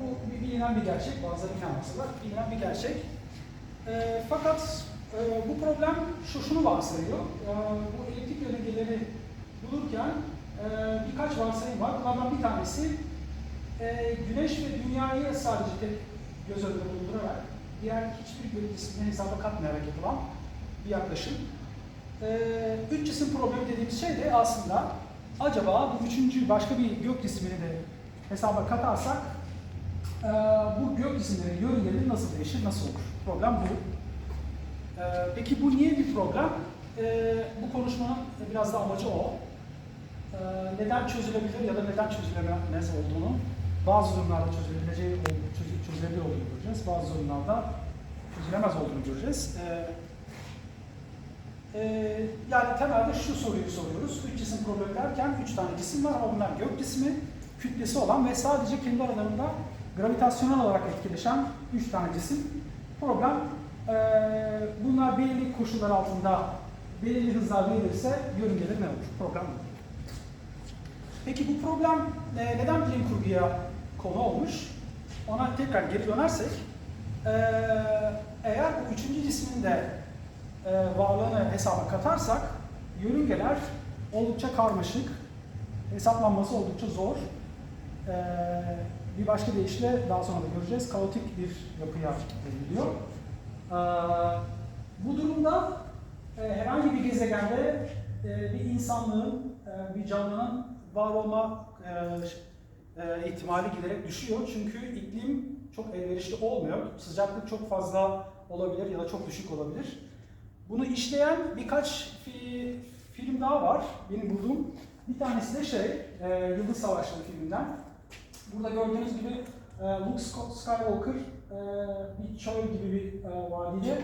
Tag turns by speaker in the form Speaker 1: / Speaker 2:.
Speaker 1: bu bilinen bir gerçek, bazıları inanmasalar bilinen bir gerçek. E, fakat e, bu problem şu şunu varsayıyor. E, bu elektrik yörüngeleri bulurken e, birkaç varsayım var. Bunlardan bir tanesi e, Güneş ve Dünya'yı sadece tek göz önünde bulundurarak diğer hiçbir bölgesini hesaba katmayarak yapılan bir yaklaşım. E, üç cisim problemi dediğimiz şey de aslında acaba bu üçüncü başka bir gök cismini de hesaba katarsak bu gök cisimleri yörüngeleri nasıl değişir, nasıl olur? Problem bu. E, peki bu niye bir problem? E, bu konuşmanın biraz da amacı o. E, neden çözülebilir ya da neden çözülemez olduğunu, bazı durumlarda çözülebileceği, çözü- çözülebilir olduğunu göreceğiz. Bazı durumlarda çözülemez olduğunu göreceğiz. E, ee, yani temelde şu soruyu soruyoruz. Üç cisim problemi derken üç tane cisim var ama bunlar gök cismi, kütlesi olan ve sadece kendi aralarında gravitasyonel olarak etkileşen üç tane cisim. Problem ee, bunlar belirli koşullar altında belirli hızlar verilirse yörüngeleri ne olur? Problem bu. Peki bu problem e, neden bilim kurguya konu olmuş? Ona tekrar geri dönersek, e, eğer bu üçüncü cismin de e, varlığını hesaba katarsak, yörüngeler oldukça karmaşık, hesaplanması oldukça zor. E, bir başka deyişle daha sonra da göreceğiz, kaotik bir yapıya gidiyor. E, bu durumda e, herhangi bir gezegende e, bir insanlığın, e, bir canlının var olma ihtimali giderek düşüyor. Çünkü iklim çok elverişli olmuyor. Sıcaklık çok fazla olabilir ya da çok düşük olabilir. Bunu işleyen birkaç fi- film daha var benim bulduğum. Bir tanesi de şey, Yıldız Savaşları filminden. Burada gördüğünüz gibi e, Luke Skywalker e, bir çöl gibi bir e, vadide